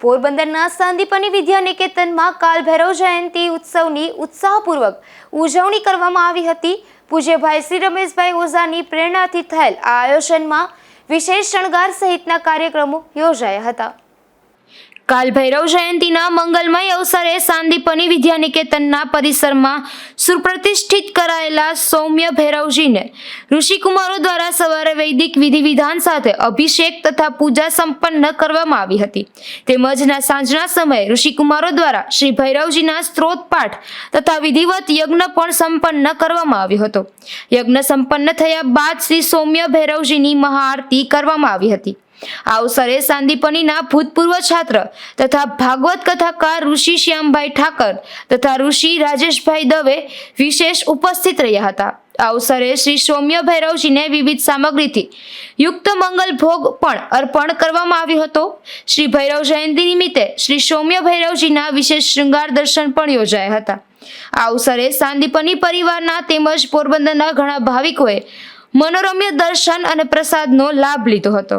પોરબંદરના સાંદીપની વિદ્યા નિકેતનમાં કાલ ભૈરવ જયંતિ ઉત્સવની ઉત્સાહપૂર્વક ઉજવણી કરવામાં આવી હતી. પૂજ્યભાઈ શ્રી રમેશભાઈ ઓઝાની પ્રેરણાથી થયેલ આ આયોજનમાં વિશેષ શણગાર સહિતના કાર્યક્રમો યોજાયા હતા. કાલ ભૈરવ જયંતિના મંગલમય અવસરે સાંદીપની વિદ્યાનિકેતનના પરિસરમાં સુપ્રતિષ્ઠિત કરાયેલા સૌમ્ય ભૈરવજીને ઋષિકુમારો દ્વારા સવારે વૈદિક વિધિ વિધાન સાથે અભિષેક તથા પૂજા સંપન્ન કરવામાં આવી હતી. તેમજ સાંજના સમયે ઋષિકુમારો દ્વારા શ્રી ભૈરવજીના સ્ત્રોત પાઠ તથા વિધિવત યજ્ઞ પણ સંપન્ન કરવામાં આવ્યો હતો. યજ્ઞ સંપન્ન થયા બાદ શ્રી સૌમ્ય ભૈરવજીની મહાઆરતી કરવામાં આવી હતી. આ અવસરે સાંદીપનીના ભૂતપૂર્વ છાત્ર તથા ભાગવત કથાકાર ઋષિ શ્યામભાઈ ઠાકર તથા ઋષિ રાજેશભાઈ દવે વિશેષ ઉપસ્થિત રહ્યા હતા. આ અવસરે શ્રી સૌમ્ય ભૈરવજીને વિવિધ સામગ્રીથી યુક્ત મંગલ ભોગ પણ અર્પણ કરવામાં આવ્યો હતો. શ્રી ભૈરવ જયંતિ નિમિત્તે શ્રી સૌમ્ય ભૈરવજીના વિશેષ શૃંગાર દર્શન પણ યોજાયા હતા. આ અવસરે સાંદીપની પરિવારના તેમજ પોરબંદરના ઘણા ભાવિકોએ મનોરમ્ય દર્શન અને પ્રસાદનો લાભ લીધો હતો.